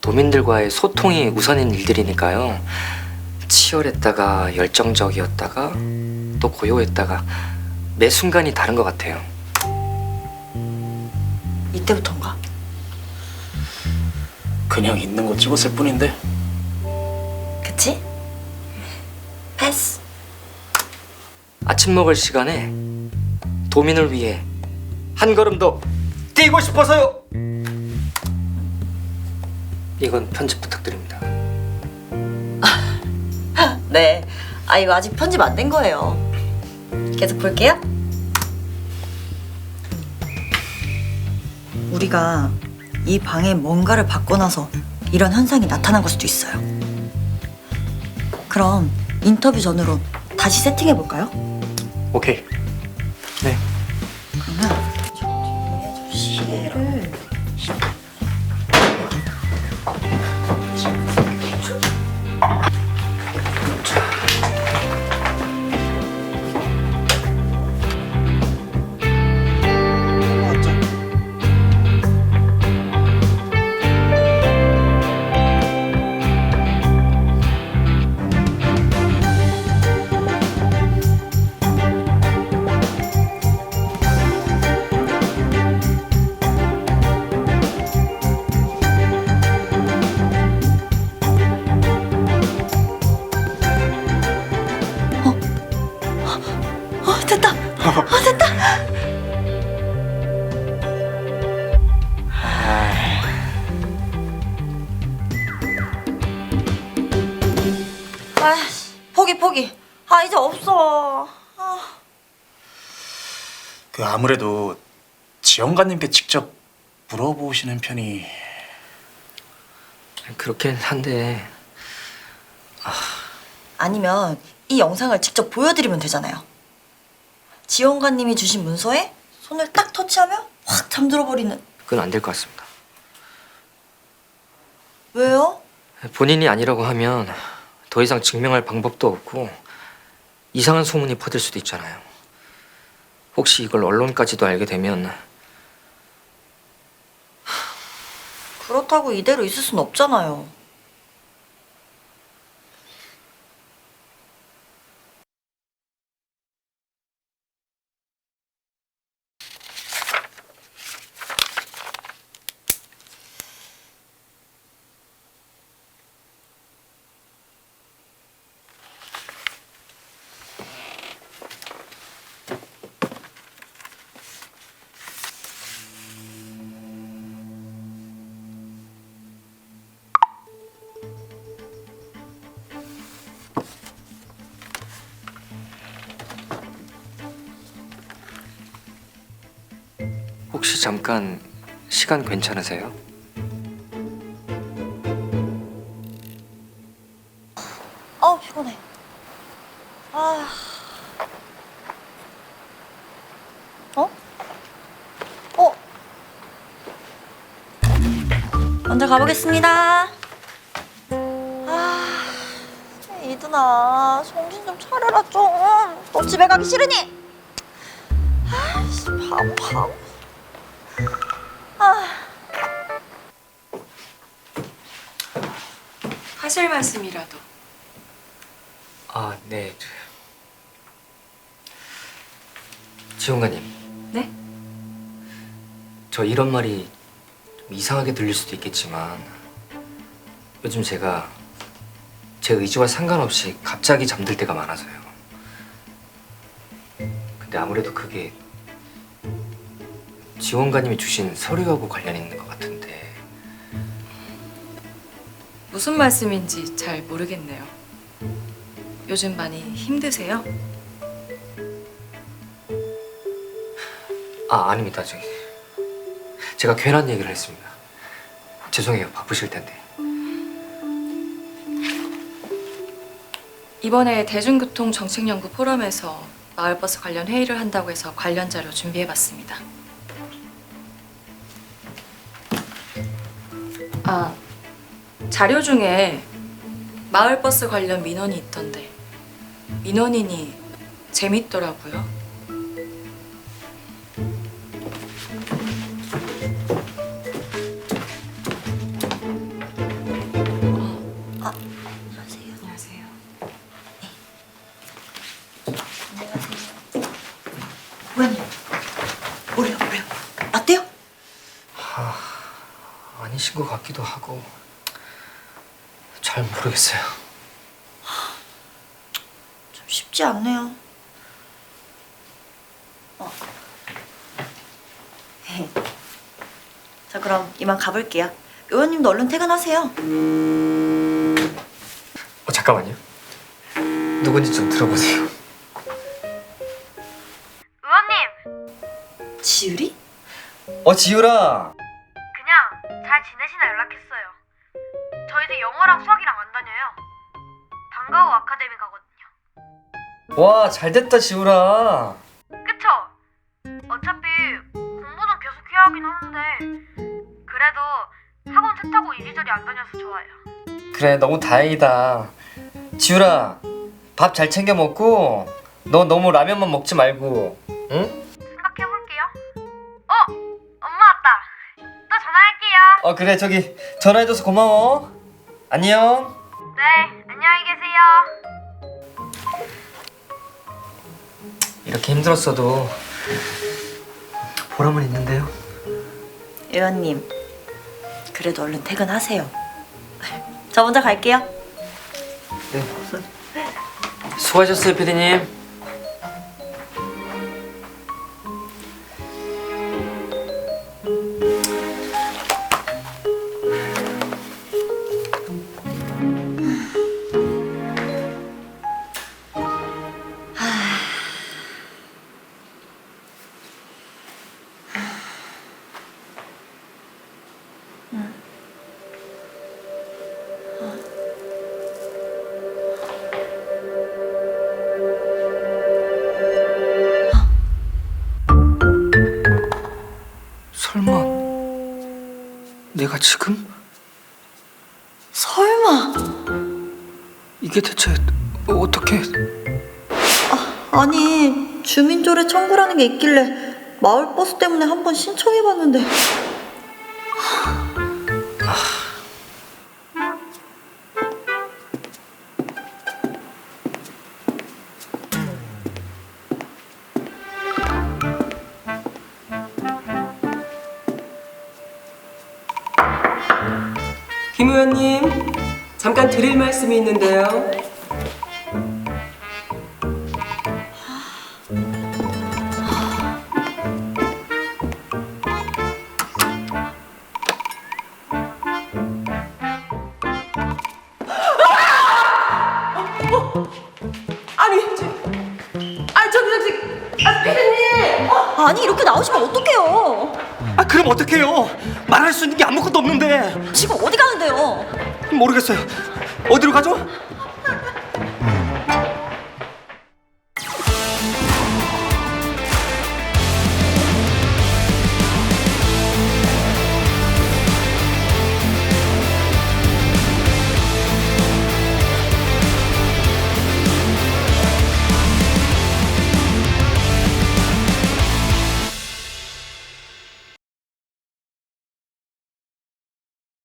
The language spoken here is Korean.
도민들과의 소통이 우선인 일들이니까요. 치열했다가 열정적이었다가 또 고요했다가 매 순간이 다른 것 같아요. 이때부터인가? 그냥 있는 거 찍었을 뿐인데 그치? 패스. 아침 먹을 시간에 도민을 위해 한 걸음 더 뛰고 싶어서요. 이건 편집 부탁드립니다. 네. 아 이거 아직 편집 안 된 거예요. 계속 볼게요. 우리가 이 방에 뭔가를 나서 이런 현상이 나타난 걸 수도 있어요. 그럼 인터뷰 전으로 다시 세팅해 볼까요? 오케이 어 됐다. 아 포기 포기. 아 이제 없어. 아. 그 아무래도 지원가님께 직접 물어보시는 편이 그렇긴 한데 아니면 이 영상을 직접 보여드리면 되잖아요. 지원관님이 주신 문서에 손을 딱 터치하면 확 잠들어 버리는. 그건 안 될 것 같습니다. 왜요? 본인이 아니라고 하면 더 이상 증명할 방법도 없고 이상한 소문이 퍼질 수도 있잖아요. 혹시 이걸 언론까지도 알게 되면 그렇다고 이대로 있을 순 없잖아요. 잠깐 시간 괜찮으세요? 아우 피곤해. 아. 어? 어? 먼저 가보겠습니다. 아, 이두나 정신 좀 차려라 좀. 너 집에 가기 싫으니? 아이씨 바보 바보. 하실 말씀이라도 아, 네. 지원가님, 네? 저 이런 말이 좀 이상하게 들릴 수도 있겠지만 요즘 제가 제 의지와 상관없이 갑자기 잠들 때가 많아서요. 근데 아무래도 그게 지원가님이 주신 서류하고 관련 있는 것 무슨 말씀인지 잘 모르겠네요. 요즘 많이 힘드세요? 아 아닙니다 저기 제가 괜한 얘기를 했습니다 죄송해요 바쁘실 텐데 이번에 대중교통 정책연구 포럼에서 마을버스 관련 회의를 한다고 해서 관련 자료 준비해봤습니다. 아, 자료 중에 마을버스 관련 민원이 있던데 민원인이 재밌더라고요. 쉽지 않네요. 어. 자, 그럼 이만 가볼게요. 의원님도 얼른 퇴근하세요. 어 잠깐만요. 누군지 좀 들어보세요. 의원님, 지율이? 어 지율아. 그냥 잘 지내시나 연락했어요. 저희도 영어랑 수학이랑 안 다녀요. 방과후 아카데미 가거든요. 와 잘됐다 지율아. 그쵸? 어차피 공부는 계속 해야 하긴 하는데 그래도 학원 차 타고 이리저리 안 다녀서 좋아요. 그래 너무 다행이다. 지율아 밥잘 챙겨 먹고 너 너무 라면만 먹지 말고 응? 생각해볼게요. 어! 엄마 왔다. 또 전화할게요. 어 그래 저기 전화해줘서 고마워. 안녕. 네, 힘들었어도 보람은 있는데요. 의원님, 그래도 얼른 퇴근하세요. 저 먼저 갈게요. 네. 수고하셨어요 피디님. 내가 지금 설마. 이게 대체 어떻게? 아니, 주민조례 청구라는 게 있길래 마을버스 때문에 한번 신청해봤는데. 김 의원님, 잠깐 드릴 말씀이 있는데요. 이렇게 나오시면 어떡해요? 아 그럼 어떡해요? 말할 수 있는 게 아무것도 없는데 지금 어디 가는데요? 모르겠어요. 어디로 가죠?